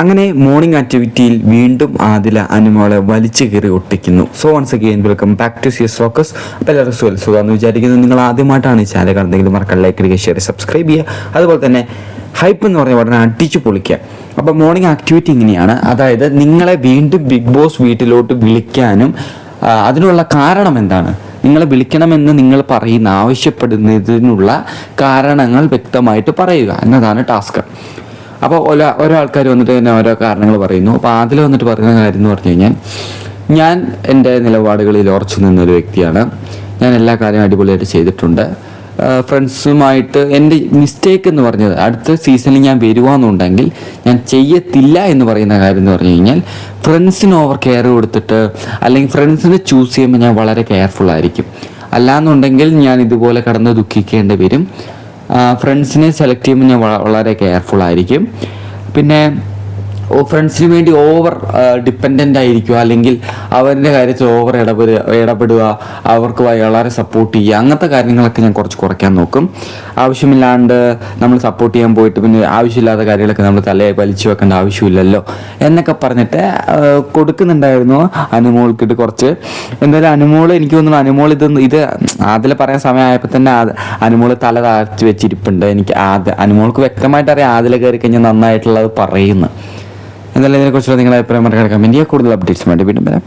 അങ്ങനെ മോർണിംഗ് ആക്ടിവിറ്റിയിൽ വീണ്ടും ആദില അനുമോളെ വലിച്ചു കയറി ഒട്ടിക്കുന്നു. So once again welcome back to സിയസ് focus അപ്പോൾ എല്ലാവർക്കും സുഖം സുഖമെന്ന് വിചാരിക്കുന്നത് നിങ്ങൾ ആദ്യമായിട്ടാണ് ഈ ചാനൽ കാണുന്നതെങ്കിൽ മറക്കാൻ ലൈക്ക് ചെയ്യുക ഷെയർ സബ്സ്ക്രൈബ് ചെയ്യുക. അതുപോലെ തന്നെ ഹൈപ്പ് എന്ന് പറഞ്ഞ ഉടനെ അടിച്ചു പൊളിക്കുക. അപ്പോൾ മോർണിംഗ് ആക്ടിവിറ്റി ഇങ്ങനെയാണ്. അതായത് നിങ്ങളെ വീണ്ടും ബിഗ് ബോസ് വീട്ടിലോട്ട് വിളിക്കാനും അതിനുള്ള കാരണം എന്താണ്? നിങ്ങളെ വിളിക്കണമെന്ന് നിങ്ങൾ പറയുന്ന ആവശ്യപ്പെടുന്നതിനുള്ള കാരണങ്ങൾ വ്യക്തമായിട്ട് പറയുക. എന്നതാണ് ടാസ്ക് അപ്പോൾ ഓരോ ഓരോ ആൾക്കാർ വന്നിട്ട് തന്നെ ഓരോ കാരണങ്ങൾ പറയുന്നു. അപ്പോൾ അതിൽ വന്നിട്ട് പറയുന്ന കാര്യം എന്ന് പറഞ്ഞു കഴിഞ്ഞാൽ ഞാൻ എന്റെ നിലപാടുകളിൽ ഉറച്ചു നിന്നൊരു വ്യക്തിയാണ്. ഞാൻ എല്ലാ കാര്യവും അടിപൊളിയായിട്ട് ചെയ്തിട്ടുണ്ട്. ഫ്രണ്ട്സുമായിട്ട് എന്റെ മിസ്റ്റേക്ക് എന്ന് പറഞ്ഞത് അടുത്ത സീസണിൽ ഞാൻ വരുവാന്നുണ്ടെങ്കിൽ ഞാൻ ചെയ്യത്തില്ല എന്ന് പറയുന്ന കാര്യം എന്ന് പറഞ്ഞു കഴിഞ്ഞാൽ ഫ്രണ്ട്സിന് ഓവർ കെയർ കൊടുത്തിട്ട് അല്ലെങ്കിൽ ഫ്രണ്ട്സിനെ ചൂസ് ചെയ്യുമ്പോൾ ഞാൻ വളരെ കെയർഫുൾ ആയിരിക്കും. അല്ലാന്നുണ്ടെങ്കിൽ ഞാൻ ഇതുപോലെ കടന്ന് ദുഃഖിക്കേണ്ടി വരും. ഫ്രണ്ട്സിനെ സെലക്ട് ചെയ്യുമ്പോൾ ഞാൻ വളരെ കെയർഫുൾ ആയിരിക്കും. പിന്നെ ഫ്രണ്ട്സിന് വേണ്ടി ഓവർ ഡിപ്പെൻഡന്റ് ആയിരിക്കുക. അല്ലെങ്കിൽ അവരുടെ കാര്യത്തിൽ ഓവർ ഇടപെടുക ഇടപെടുക. അവർക്ക് വളരെ സപ്പോർട്ട് ചെയ്യുക. അങ്ങനത്തെ കാര്യങ്ങളൊക്കെ ഞാൻ കുറച്ച് കുറയ്ക്കാൻ നോക്കും. ആവശ്യമില്ലാണ്ട് നമ്മൾ സപ്പോർട്ട് ചെയ്യാൻ പോയിട്ട് പിന്നെ ആവശ്യമില്ലാത്ത കാര്യങ്ങളൊക്കെ നമ്മൾ തലയെ വലിച്ചു വെക്കേണ്ട ആവശ്യമില്ലല്ലോ എന്നൊക്കെ പറഞ്ഞിട്ട് കൊടുക്കുന്നുണ്ടായിരുന്നു അനുമോൾക്കിട്ട് കുറച്ച്. എന്തായാലും അനുമോൾ എനിക്ക് തോന്നുന്നു അനുമോൾ ഇത് ഇത് അതിൽ പറയാൻ സമയമായപ്പോൾ തന്നെ അനുമോൾ തല താഴ്ത്തി വെച്ചിരിപ്പുണ്ട്. എനിക്ക് ആദ്യ അനുമോൾക്ക് വ്യക്തമായിട്ട് അറിയാം ആദില കയറി കഴിഞ്ഞാൽ നന്നായിട്ടുള്ളത് പറയുന്നു. എന്തായാലും ഇതിനെക്കുറിച്ചുള്ള നിങ്ങളുടെ അഭിപ്രായം കമന്റ് ചെയ്യുക കൂടുതൽ അപ്ഡേറ്റ്സ് വേണ്ടി വീണ്ടും വരാം.